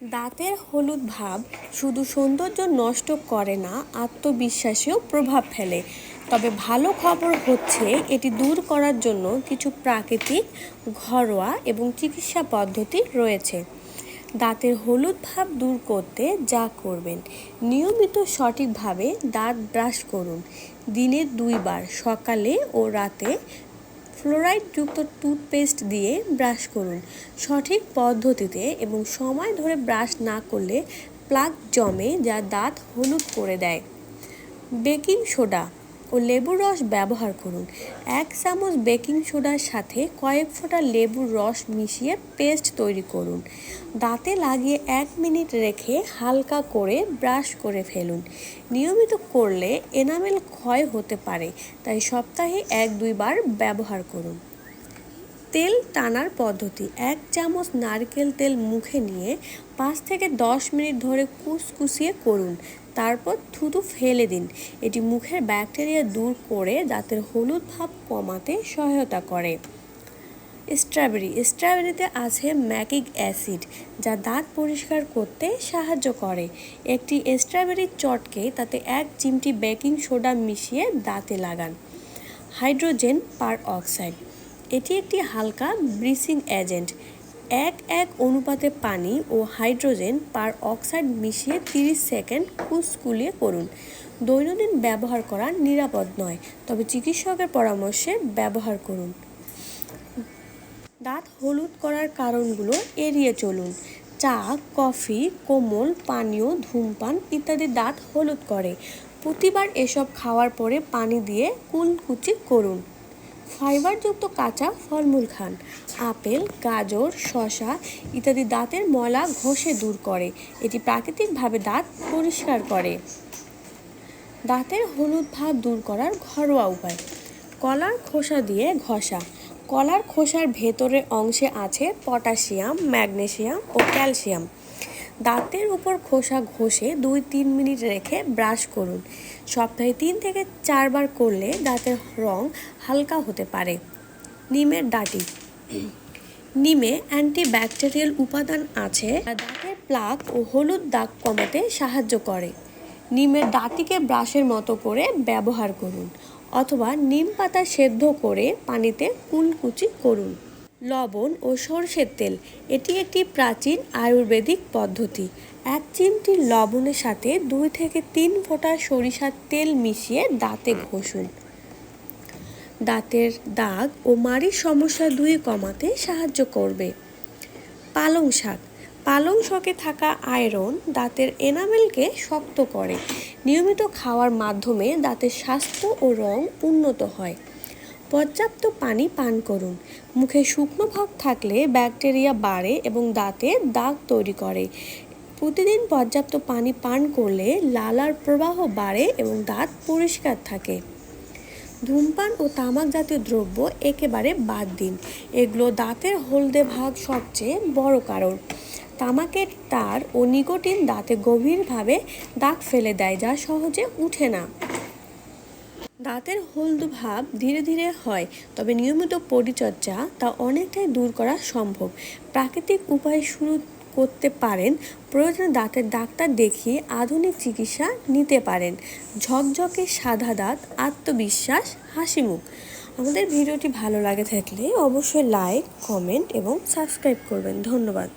দাঁতের হলুদ ভাব শুধু সৌন্দর্য নষ্ট করে না, আত্মবিশ্বাসেও প্রভাব ফেলে। তবে ভালো খবর হচ্ছে, এটি দূর করার জন্য কিছু প্রাকৃতিক, ঘরোয়া এবং চিকিৎসা পদ্ধতি রয়েছে। দাঁতের হলুদ ভাব দূর করতে যা করবেন, নিয়মিত সঠিকভাবে দাঁত ব্রাশ করুন। দিনে দুইবার, সকালে ও রাতে ফ্লোরাইডযুক্ত টুথপেস্ট দিয়ে ব্রাশ করুন। সঠিক পদ্ধতিতে এবং সময় ধরে ব্রাশ না করলে প্লাক জমে যা দাঁত হলুদ করে দেয়। বেকিং সোডা ও লেবুর রস ব্যবহার করুন। এক চামচ বেকিং সোডার সাথে কয়েক ফোঁটা লেবুর রস মিশিয়ে পেস্ট তৈরি করুন। দাঁতে লাগিয়ে এক মিনিট রেখে হালকা করে ব্রাশ করে ফেলুন। নিয়মিত করলে এনামেল ক্ষয় হতে পারে, তাই সপ্তাহে এক দুইবার ব্যবহার করুন। তেল টানার পদ্ধতি। এক চামচ নারকেল তেল মুখে নিয়ে পাঁচ থেকে দশ মিনিট ধরে কুসকুসিয়ে করুন। তারপর থুতু ফেলে দিন। এটি মুখের ব্যাকটেরিয়া দূর করে দাঁতের হলুদ ভাব কমাতে সহায়তা করে। স্ট্রবেরি। স্ট্রবেরিতে আছে ম্যাকিক অ্যাসিড, যা দাঁত পরিষ্কার করতে সাহায্য করে। একটি স্ট্রবেরির চটকে তাতে এক চিমটি বেকিং সোডা মিশিয়ে দাঁতে লাগান। হাইড্রোজেন পার অক্সাইড এটি একটি হালকা ব্রিসিং এজেন্ট। এক এক অনুপাতে পানি ও হাইড্রোজেন পার অক্সাইড মিশিয়ে 30 সেকেন্ড কুসকুলিয়ে করুন। দৈনন্দিন ব্যবহার করা নিরাপদ নয়, তবে চিকিৎসকের পরামর্শে ব্যবহার করুন। দাঁত হলুদ করার কারণগুলো এড়িয়ে চলুন। চা, কফি, কোমল, পানীয়, ধূমপান ইত্যাদি দাঁত হলুদ করে। প্রতিবার এসব খাওয়ার পরে পানি দিয়ে কুলকুচি করুন। ফাইবারযুক্ত কাঁচা ফলমূল খান। আপেল, গাজর, শসা ইত্যাদি দাঁতের ময়লা ঘষে দূর করে। এটি প্রাকৃতিকভাবে দাঁত পরিষ্কার করে। দাঁতের হলুদ ভাব দূর করার ঘরোয়া উপায়। কলার খোসা দিয়ে ঘষা। কলার খোসার ভেতরের অংশে আছে পটাশিয়াম, ম্যাগনেশিয়াম ও ক্যালসিয়াম। দাঁতের উপর খোসা ঘষে দুই তিন মিনিট রেখে ব্রাশ করুন। সপ্তাহে তিন থেকে চারবার করলে দাঁতের রং হালকা হতে পারে। নিমের ডাঁটি। নিমে অ্যান্টিব্যাকটেরিয়াল উপাদান আছে দাঁতের প্লাক ও হলুদ দাগ কমাতে সাহায্য করে। নিমের ডাঁটিকে ব্রাশের মতো করে ব্যবহার করুন অথবা নিম পাতা সেদ্ধ করে পানিতে কুলকুচি করুন। লবণ ও সরষের তেল। এটি একটি প্রাচীন আয়ুর্বেদিক পদ্ধতি। এক চিমটি লবণের সাথে দুই থেকে তিন ফোঁটা সরিষার তেল মিশিয়ে দাঁতে ঘষুন। দাঁতের দাগ ও মাড়ির সমস্যা দুই কমাতে সাহায্য করবে। পালং শাক। পালং শাকে থাকা আয়রন দাঁতের এনামেলকে শক্ত করে। নিয়মিত খাওয়ার মাধ্যমে দাঁতের স্বাস্থ্য ও রং উন্নত হয়। পর্যাপ্ত পানি পান করুন। মুখে শুকনো ভাব থাকলে ব্যাকটেরিয়া বাড়ে এবং দাঁতে দাগ তৈরি করে। প্রতিদিন পর্যাপ্ত পানি পান করলে লালার প্রবাহ বাড়ে এবং দাঁত পরিষ্কার থাকে। ধূমপান ও তামাক জাতীয় দ্রব্য একেবারে বাদ দিন। এগুলো দাঁতের হলদে ভাগ সবচেয়ে বড় কারণ। তামাকের তার ও নিকোটিন দাঁতে গভীরভাবে দাগ ফেলে দেয়, যা সহজে উঠে না। দাঁতের হলদু ভাব ধীরে ধীরে হয়, তবে নিয়মিত পরিচর্যা তা অনেকটাই দূর করা সম্ভব। প্রাকৃতিক উপায় শুরু করতে পারেন, প্রয়োজনে দাঁতের ডাক্তার দেখিয়ে আধুনিক চিকিৎসা নিতে পারেন। ঝকঝকে সাদা দাঁত, আত্মবিশ্বাস হাসি মুখ আমাদের ভিডিওটি ভালো লাগে থাকলে অবশ্যই লাইক কমেন্ট এবং সাবস্ক্রাইব করবেন। ধন্যবাদ।